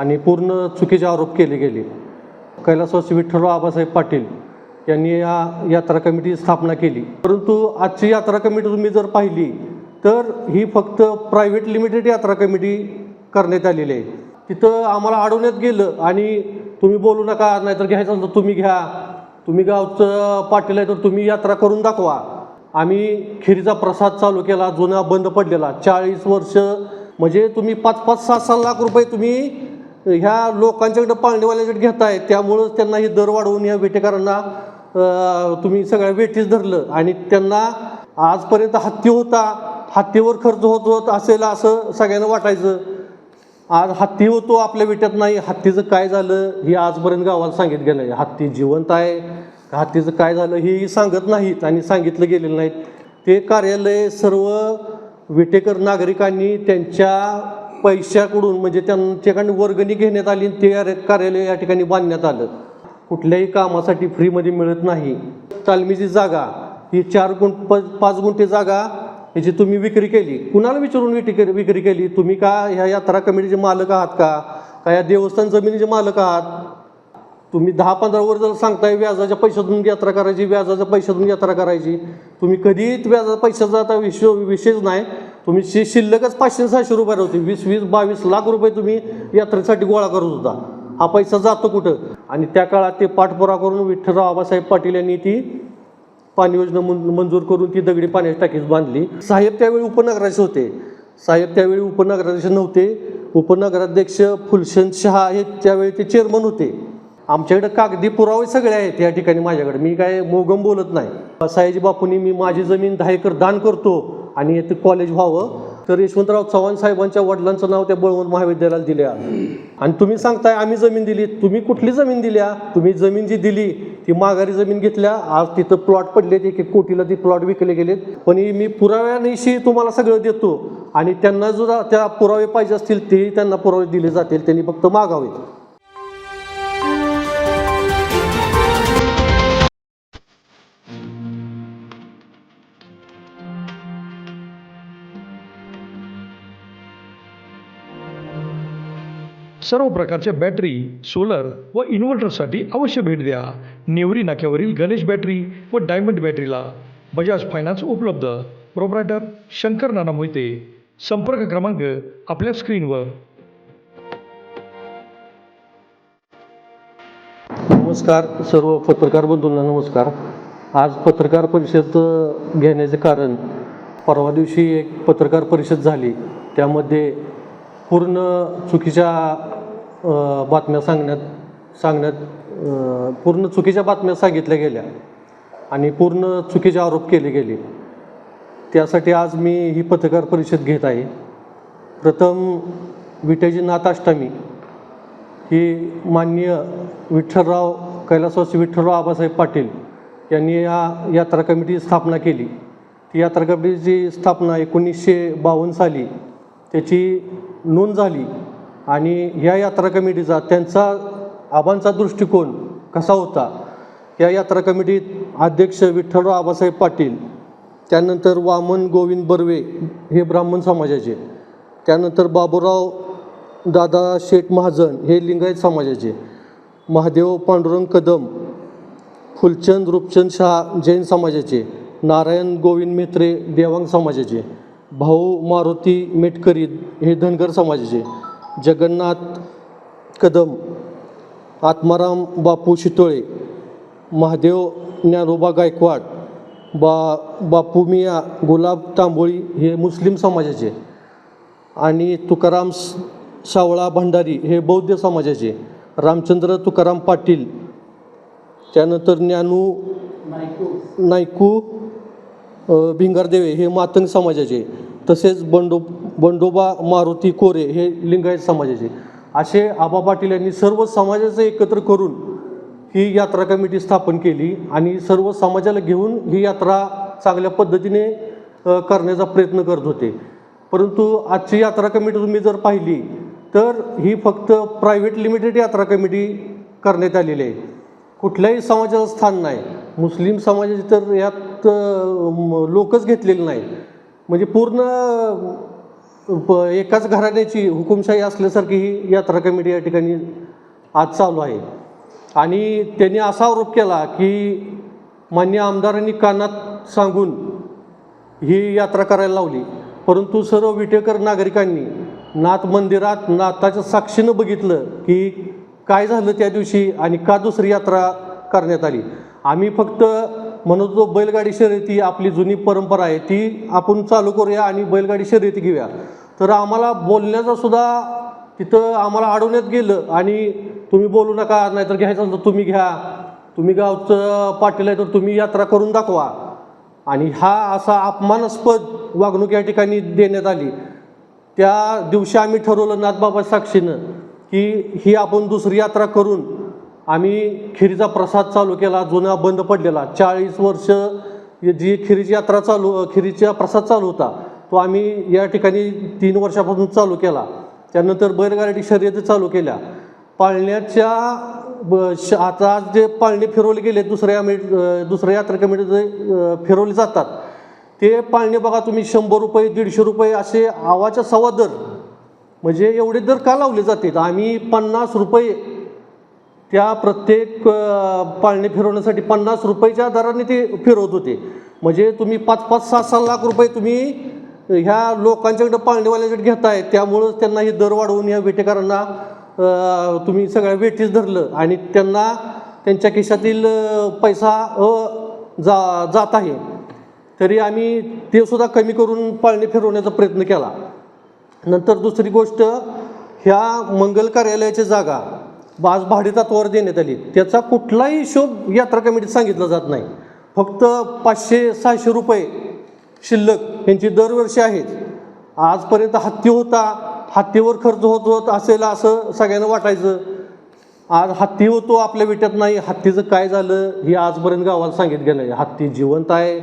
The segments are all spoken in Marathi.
आणि पूर्ण चुकीचे आरोप केले गेले. कैलासवासी विठ्ठलराव आबासाहेब पाटील यांनी या यात्रा कमिटी स्थापना केली. परंतु आजची यात्रा कमिटी तुम्ही जर पाहिली तर ही फक्त प्रायव्हेट लिमिटेड यात्रा कमिटी करण्यात आलेली आहे. तिथं आम्हाला अडवण्यात गेलं आणि तुम्ही बोलू नका नाहीतर घ्यायचं असेल तर तुम्ही घ्या. तुम्ही गावचं पाटील आहे तर तुम्ही यात्रा करून दाखवा. आम्ही खिरीचा प्रसाद चालू केला जुना बंद पडलेला. चाळीस वर्ष म्हणजे तुम्ही पाच पाच सहा सहा लाख रुपये तुम्ही ह्या लोकांच्याकडे पाळणेवाल्याकडे घेताय त्यामुळंच त्यांना हे दर वाढवून या वेटेकरांना तुम्ही सगळ्या वेठीस धरलं. आणि त्यांना आजपर्यंत हत्ती होता हत्तीवर खर्च होत होत असेल असं सगळ्यांना वाटायचं. आज हत्ती होतो आपल्या विट्यात नाही हत्तीचं काय झालं हे आजपर्यंत गावाला सांगितलं गेलं आहे हत्ती जिवंत आहे हत्तीचं काय झालं हेही सांगत नाहीत आणि सांगितलं गेलेलं नाहीत. ते कार्यालय सर्व विटेकर नागरिकांनी त्यांच्या पैशाकडून म्हणजे त्यांच्याकडून वर्गणी घेण्यात आली आणि ते कार्यालय या ठिकाणी बांधण्यात आलं. कुठल्याही कामासाठी फ्रीमध्ये मिळत नाही. तालमीची जागा ही चार गुण प- पाच गुंठे जागा याची तुम्ही विक्री केली. कुणाला विचारून विक्री विक्री केली? तुम्ही का ह्या यात्रा कमिटीचे मालक आहात का? का या देवस्थान जमिनीचे मालक आहात? तुम्ही दहा पंधरा वर जर सांगताय व्याजाच्या पैशातून यात्रा करायची व्याजाच्या पैशातून यात्रा करायची तुम्ही कधीच व्याजा पैशाचा आता विषय विषयच नाही. तुम्ही शि शिल्लकच पाचशे सहाशे रुपयाला होती वीस वीस बावीस लाख रुपये तुम्ही यात्रेसाठी गोळा करत होता. हा पैसा जातो कुठं? आणि त्या काळात ते पाठपुरा करून विठ्ठलराव आबासाहेब पाटील यांनी ती पाणी योजना मंजूर करून ती दगडी पाण्याची टाकीच बांधली. साहेब त्यावेळी उपनगराचे होते. साहेब त्यावेळी उपनगराध्यक्ष नव्हते. उपनगराध्यक्ष फुलशन शहा हे त्यावेळी ते चेअरमन होते. आमच्याकडे कागदी पुरावे सगळे आहेत या ठिकाणी माझ्याकडे. मी काय मोगम बोलत नाही. सायाजी बापूंनी मी माझी जमीन दहा एकर दान करतो. आणि येथे कॉलेज व्हावं. तर यशवंतराव चव्हाण साहेबांच्या वडिलांचं नाव त्या बळवंत महाविद्यालयाला दिले आणि तुम्ही सांगताय आम्ही जमीन दिली. तुम्ही कुठली जमीन दिल्या? तुम्ही जमीन जी दिली ती माघारी जमीन घेतल्या. आज तिथं प्लॉट पडलेत एक एक कोटीला ती प्लॉट विकले गेलेत. पण ही मी पुराव्यानिशी तुम्हाला सगळं देतो. आणि त्यांना जर त्या पुरावे पाहिजे असतील तेही त्यांना पुरावे दिले जातील. त्यांनी फक्त मागावेत. सर्व प्रकारच्या बॅटरी सोलर व इन्व्हर्टरसाठी अवश्य भेट द्या. नेवरी नाक्यावरील गणेश बॅटरी व डायमंड बॅटरीला बजाज फायनान्स उपलब्ध. प्रोप्रायटर शंकर नाना मोहिते. संपर्क क्रमांक आपल्या स्क्रीनवर. नमस्कार सर्व पत्रकार बंधूंना नमस्कार. आज पत्रकार परिषद घेण्याचे कारण परवा दिवशी एक पत्रकार परिषद झाली. त्यामध्ये पूर्ण चुकीच्या बातम्या सांगण्यात सांगण्यात पूर्ण चुकीच्या बातम्या सांगितल्या गेल्या आणि पूर्ण चुकीचे आरोप केले गेले. त्यासाठी आज मी ही पत्रकार परिषद घेत आहे. प्रथम विटेची नाथाष्टमी ही माननीय विठ्ठलराव कैलासवासी विठ्ठलराव आबासाहेब पाटील यांनी या यात्रा कमिटी स्थापना केली. ती यात्रा कमिटीची स्थापना एकोणीसशे बावन्न साली त्याची नोंद झाली. आणि या यात्रा कमिटीचा त्यांचा आबांचा दृष्टिकोन कसा होता? या यात्रा कमिटीत अध्यक्ष विठ्ठलराव आबासाहेब पाटील त्यानंतर वामन गोविंद बर्वे हे ब्राह्मण समाजाचे त्यानंतर बाबूराव दादा शेठ महाजन हे लिंगायत समाजाचे महादेव पांडुरंग कदम फुलचंद रूपचंद शहा जैन समाजाचे नारायण गोविंद मेत्रे देवांग समाजाचे भाऊ मारुती मेटकरी हे धनगर समाजाचे जगन्नाथ कदम आत्माराम बापू शितोळे महादेव ज्ञानोबा गायकवाड बा बापू मिया गुलाब तांबोळी हे मुस्लिम समाजाचे. आणि तुकाराम सावळा भंडारी हे बौद्ध समाजाचे. रामचंद्र तुकाराम पाटील त्यानंतर ज्ञानू नायकू भिंगारदेवे हे मातंग समाजाचे. तसेच बंडो बंडोबा मारुती कोरे हे लिंगायत समाजाचे. असे आबा पाटील यांनी सर्व समाजाचं एकत्र करून ही यात्रा कमिटी स्थापन केली आणि सर्व समाजाला घेऊन ही यात्रा चांगल्या पद्धतीने करण्याचा प्रयत्न करत होते. परंतु आजची यात्रा कमिटी तुम्ही जर पाहिली तर ही फक्त प्रायव्हेट लिमिटेड यात्रा कमिटी करण्यात आलेली आहे. कुठल्याही समाजाचं स्थान नाही. मुस्लिम समाजाचे तर यात लोकच घेतलेले नाही म्हणजे पूर्ण प- एकाच घराण्याची हुकुमशाही असल्यासारखी ही यात्रा कमिटी या ठिकाणी आज चालू आहे. आणि त्यांनी असा आरोप केला की मान्य आमदारांनी कानात सांगून ही यात्रा करायला लावली. परंतु सर्व विटेकर नागरिकांनी नाथ मंदिरात नाथाच्या साक्षीनं बघितलं की काय झालं त्या दिवशी आणि का दुसरी यात्रा करण्यात आली. आम्ही फक्त म्हणून जो बैलगाडी शर्यती आपली जुनी परंपरा आहे ती आपण चालू करूया आणि बैलगाडी शर्यती घेऊया. तर आम्हाला बोलण्याचा सुद्धा तिथं आम्हाला अडवण्यात गेलं आणि तुम्ही बोलू नका नाहीतर घ्यायचं तर तुम्ही घ्या. तुम्ही गावचं पाटील आहे तर तुम्ही यात्रा करून दाखवा. आणि हा असा अपमानास्पद वागणूक या ठिकाणी देण्यात आली. त्या दिवशी आम्ही ठरवलं नाथबाबा साक्षीनं की ही आपण दुसरी यात्रा करून आम्ही खिरीचा प्रसाद चालू केला जुना बंद पडलेला. चाळीस वर्ष जी खिरीची यात्रा चालू खिरीचा प्रसाद चालू होता तो आम्ही या ठिकाणी तीन वर्षापासून चालू केला. त्यानंतर बैलगाडी शर्यती चालू केल्या. पाळण्याच्या ब- श- आता जे पाळणे फिरवले गेले दुसऱ्या आम्ही दुसऱ्या यात्रा कमिटी जे फिरवले जातात. ते पाळणे बघा तुम्ही शंभर रुपये दीडशे रुपये असे आवाच्या सवा दर म्हणजे एवढे दर का लावले जातात? आम्ही पन्नास रुपये त्या प्रत्येक पाळणे फिरवण्यासाठी पन्नास रुपयाच्या दराने ते फिरवत होते. म्हणजे तुम्ही पाच पाच सहा सहा लाख रुपये तुम्ही ह्या लोकांच्याकडे पाळणेवाल्याकडे घेताय त्यामुळं त्यांना हे दर वाढवून या वेटेकरांना तुम्ही सगळ्या वेटीस धरलं आणि त्यांना त्यांच्या खिशातील पैसा अ, जा जात आहे. तरी आम्ही ते सुद्धा कमी करून पाळणे फिरवण्याचा प्रयत्न केला. नंतर दुसरी गोष्ट ह्या मंगल कार्यालयाच्या जागा आज भाडेतत्वावर देण्यात आली. त्याचा कुठलाही हिशोब यात्रा कमिटीत सांगितला जात नाही. फक्त पाचशे सहाशे रुपये शिल्लक यांची दरवर्षी आहेत. आजपर्यंत हत्ती होता हत्तीवर खर्च होत होत असेल असं सगळ्यांना वाटायचं. आज हत्ती होतो आपल्या विट्यात नाही. हत्तीचं काय झालं हे आजपर्यंत गावाला सांगितलं गेलं आहे हत्ती जिवंत आहे.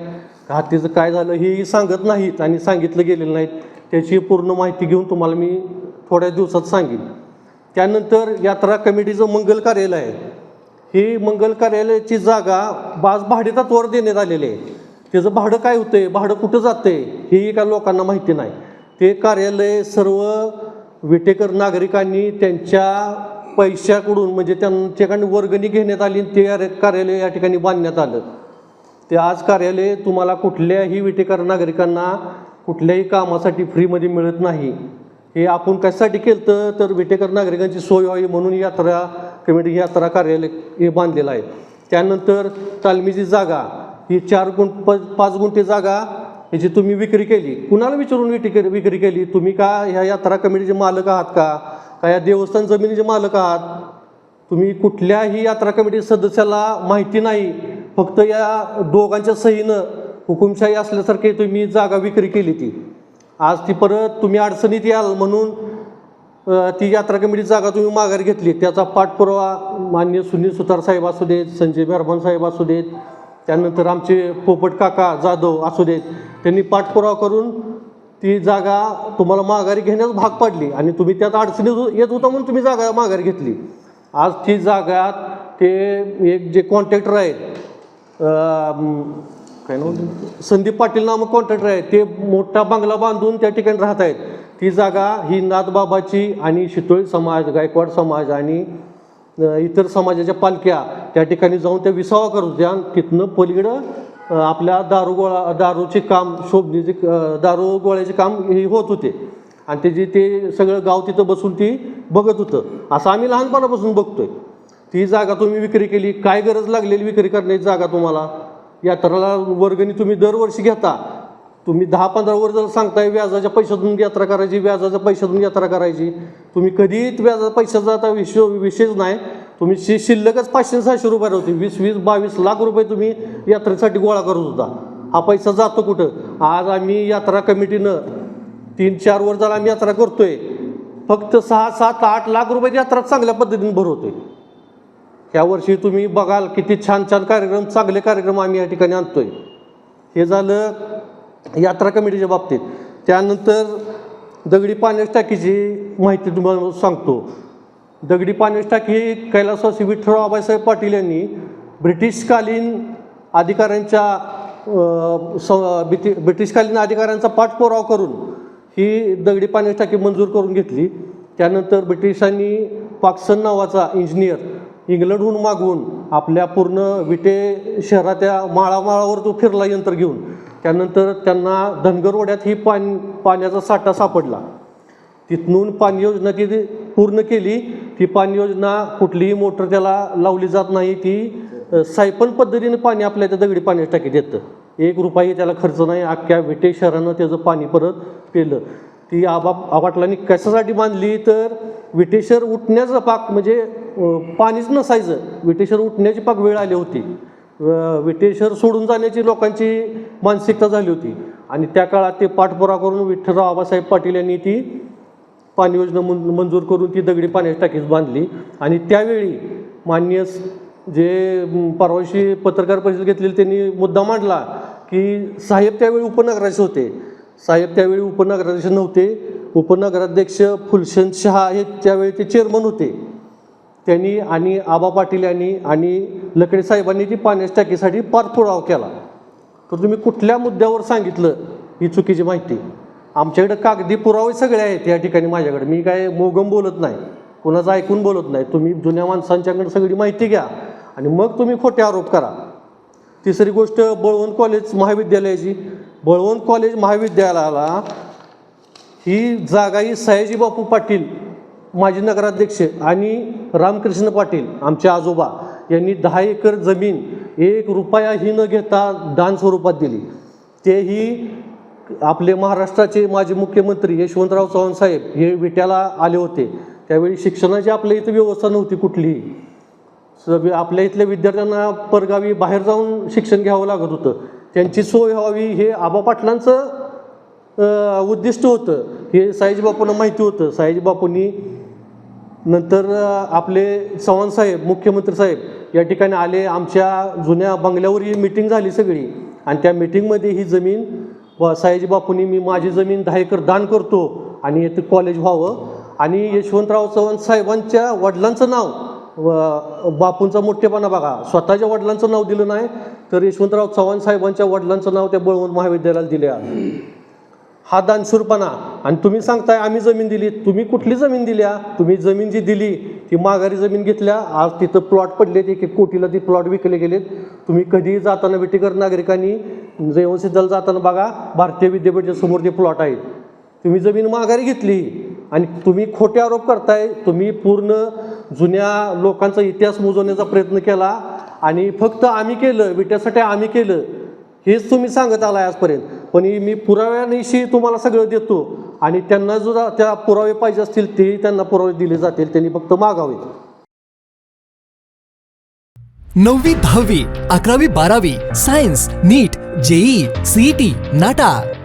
का हत्तीचं काय झालं हेही सांगत नाहीत आणि सांगितलं गेलेलं नाहीत. त्याची पूर्ण माहिती घेऊन तुम्हाला मी थोड्या दिवसात सांगेन. त्यानंतर यात्रा कमिटीचं मंगल कार्यालय आहे. ही मंगल कार्यालयाची जागा बाज भाडेतत्वावर देण्यात आलेली आहे. त्याचं भाडं काय होतं भाडं कुठं जातंय? हेही काय लोकांना माहिती नाही. ते कार्यालय सर्व विटेकर नागरिकांनी त्यांच्या पैशाकडून म्हणजे त्यांच्याकडून वर्गणी घेण्यात आली आणि ते कार्यालय या ठिकाणी बांधण्यात आलं. ते आज कार्यालय तुम्हाला कुठल्याही विटेकर नागरिकांना कुठल्याही कामासाठी फ्रीमध्ये मिळत नाही. हे आपण कशासाठी केलं तर विटेकर नागरिकांची सोय व्हावी म्हणून यात्रा कमिटी यात्रा कार्यालय हे बांधलेलं आहे. त्यानंतर तालमीची जागा ही चार गुण प पाच गुंठे जागा याची तुम्ही विक्री केली. कुणाला विचारून विक्री विक्री केली? तुम्ही का ह्या यात्रा कमिटीचे मालक आहात का? का या देवस्थान जमिनीचे मालक आहात? तुम्ही कुठल्याही यात्रा कमिटी सदस्याला माहिती नाही. फक्त या दोघांच्या सहीनं हुकुमशाही असल्यासारखे तुम्ही जागा विक्री केली ती. आज ती परत तुम्ही अडचणीत याल म्हणून ती यात्रा कमिटी जागा तुम्ही माघार घेतली. त्याचा पाठपुरावा मान्य सुनील सुतार साहेब असू देत संजय मेहरबान साहेब असू देत त्यानंतर आमचे पोपट काका जाधव असू देत त्यांनी पाठपुरावा करून ती जागा तुम्हाला माघारी घेण्यास भाग पाडली आणि तुम्ही त्यात अडचणीत हो-, येत होता म्हणून तुम्ही जागा माघारी घेतली. आज ती जागा ते एक जे कॉन्ट्रॅक्टर आहेत काय नाव संदीप पाटील नामक कॉन्ट्रॅक्टर आहे. ते मोठा बंगला बांधून त्या ठिकाणी राहत आहेत. ती जागा ही नाथबाबाची आणि शितोळी समाज गायकवाड समाज आणि इतर समाजाच्या पालख्या त्या ठिकाणी जाऊन त्या विसावा करत होत्या आणि तिथनं पलीकडं आपल्या दारू गोळा दारूचे काम शोभणीचे दारू गोळ्याचे काम हे होत होते. आणि त्याची ते सगळं गाव तिथं बसून ती बघत होतं. असं आम्ही लहानपणापासून बघतोय. ती जागा तुम्ही विक्री केली. काय गरज लागलेली विक्री करण्याची जागा तुम्हाला? यात्रेला वर्गणी तुम्ही दरवर्षी घेता. तुम्ही दहा पंधरा वर जर सांगताय व्याजाच्या पैशातून यात्रा करायची व्याजाच्या पैशातून यात्रा करायची. तुम्ही कधीच व्याजा पैशाचा आता विषय विषयच नाही. तुम्ही शि शिल्लकच पाचशे सहाशे रुपये होती वीस वीस बावीस लाख रुपये तुम्ही यात्रेसाठी गोळा करत होता. हा पैसा जातो कुठं? आज आम्ही यात्रा कमिटीनं तीन चार वर जर आम्ही यात्रा करतोय. फक्त सहा सात आठ लाख रुपये यात्रा चांगल्या पद्धतीने भरवतोय. ह्या वर्षी तुम्ही बघाल किती छान छान कार्यक्रम चांगले कार्यक्रम आम्ही या ठिकाणी आणतोय. हे झालं यात्रा कमिटीच्या बाबतीत. त्यानंतर दगडी पाण्यास टाकीची माहिती तुम्हाला सांगतो. दगडी पाण्यास टाकी ही कैलासवासी विठ्ठल आबासाहेब पाटील यांनी ब्रिटिशकालीन अधिकाऱ्यांच्या स ब्रिटि ब्रिटिशकालीन अधिकाऱ्यांचा पाठपुरावा करून ही दगडी पाण्यास टाकी मंजूर करून घेतली. त्यानंतर ब्रिटिशांनी पाक्सन नावाचा इंजिनियर इंग्लंडहून मागवून आपल्या पूर्ण विटे शहराच्या माळामाळावर तो फिरला यंत्र घेऊन. त्यानंतर त्यांना धनगरवड्यात ही पाणी पाण्याचा साठा सापडला. तिथून पाणी योजना ती पूर्ण केली. ती पाणी योजना कुठलीही मोटर त्याला लावली जात नाही. ती सायपन पद्धतीने पाणी आपल्या त्या दगडी पाण्याची टाकीत येतं. एक रुपयाही त्याला खर्च नाही. अख्ख्या विटे शहरानं त्याचं पाणी परत पेलं. ती आबा आबाटलांनी कशासाठी बांधली? तर विटेशर उठण्याचं पाक म्हणजे पाणीच नसायचं. विटेशर उठण्याची पाक वेळ आली होती. विटेश्वर विटेशर सोडून जाण्याची लोकांची मानसिकता झाली होती. आणि त्या काळात ते पाठपुरा करून विठ्ठलराव आबासाहेब पाटील यांनी ती पाणी योजना मं मंजूर करून ती दगडी पाण्याची टाकीच बांधली. आणि त्यावेळी मान्य जे परवाशी पत्रकार परिषद घेतलेली त्यांनी मुद्दा मांडला की साहेब त्यावेळी उपनगराचे होते. साहेब त्यावेळी उपनगराध्यक्ष नव्हते. उपनगराध्यक्ष फुलशन शहा हे त्यावेळी ते चेअरमन होते. त्यांनी आणि आबा पाटील यांनी आणि लकडे साहेबांनी ती पाण्याच्या टाकीसाठी पाठपुरावा केला. तर तुम्ही कुठल्या मुद्द्यावर सांगितलं ही चुकीची माहिती? आमच्याकडे कागदी पुरावे सगळे आहेत या ठिकाणी माझ्याकडे. मी काय मोगम बोलत नाही. कोणाचं ऐकून बोलत नाही. तुम्ही जुन्या माणसांच्याकडे सगळी माहिती घ्या आणि मग तुम्ही खोटे आरोप करा. तिसरी गोष्ट बळवंत कॉलेज महाविद्यालयाची. बळवंत कॉलेज महाविद्यालयाला ही जागा ही सयाजी बापू पाटील माजी नगराध्यक्ष आणि रामकृष्ण पाटील आमचे आजोबा यांनी दहा एकर जमीन एक रुपयाही न घेता दान स्वरूपात दिली. तेही आपले महाराष्ट्राचे माजी मुख्यमंत्री यशवंतराव चव्हाण साहेब हे विट्याला आले होते. त्यावेळी शिक्षणाची आपल्या इथं व्यवस्था नव्हती कुठलीही. आपल्या इथल्या विद्यार्थ्यांना परगावी बाहेर जाऊन शिक्षण घ्यावं लागत होतं. त्यांची सोय व्हावी हे आबा पाटलांचं उद्दिष्ट होतं. हे साईजीबापूंना माहिती होतं. साईजीबापूंनी नंतर आपले चव्हाण साहेब मुख्यमंत्री साहेब या ठिकाणी आले. आमच्या जुन्या बंगल्यावर ही मिटिंग झाली सगळी. आणि त्या मिटिंगमध्ये ही जमीन व साईजीबापूंनी मी माझी जमीन दहा एकर दान करतो आणि येथे कॉलेज व्हावं. आणि यशवंतराव चव्हाण साहेबांच्या वडिलांचं नाव व बापूंचा मोठेपणा बघा. स्वतःच्या वडिलांचं नाव दिलं नाही तर यशवंतराव चव्हाण साहेबांच्या वडिलांचं नाव त्या बळवंत महाविद्यालयाला दिले आहे. हा दानशूरपणा. आणि तुम्ही सांगताय आम्ही जमीन दिली. तुम्ही कुठली जमीन दिल्या? तुम्ही जमीन जी दिली ती माघारी जमीन घेतल्या. आज तिथं प्लॉट पडलेत एक एक कोटीला ती प्लॉट विकले गेलेत. तुम्ही कधीही जाताना विटेकर नागरिकांनी रेवणसिद्धाला जाताना बघा भारतीय विद्यापीठाच्या समोर ते प्लॉट आहेत. तुम्ही जमीन माघारी घेतली. आणि तुम्ही खोटे आरोप करताय तुम्ही पूर्ण जुन्या लोकांचा इतिहास मोजवण्याचा प्रयत्न केला आणि फक्त आम्ही केलं विट्यासाठी आम्ही केलं हेच तुम्ही सांगत आला आजपर्यंत. पण मी पुराव्यानिशी तुम्हाला सगळं देतो आणि त्यांना जो त्या पुरावे पाहिजे असतील तेही त्यांना पुरावे दिले जातील त्यांनी फक्त मागावेत. नववी दहावी अकरावी बारावी science NEET JEE CET NATA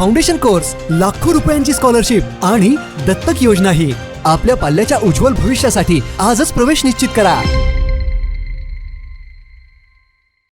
foundation course लाखो रुपयांची स्कॉलरशिप आणि दत्तक योजना ही आपल्या पाल्याच्या उज्ज्वल भविष्यासाठी आजच प्रवेश निश्चित करा.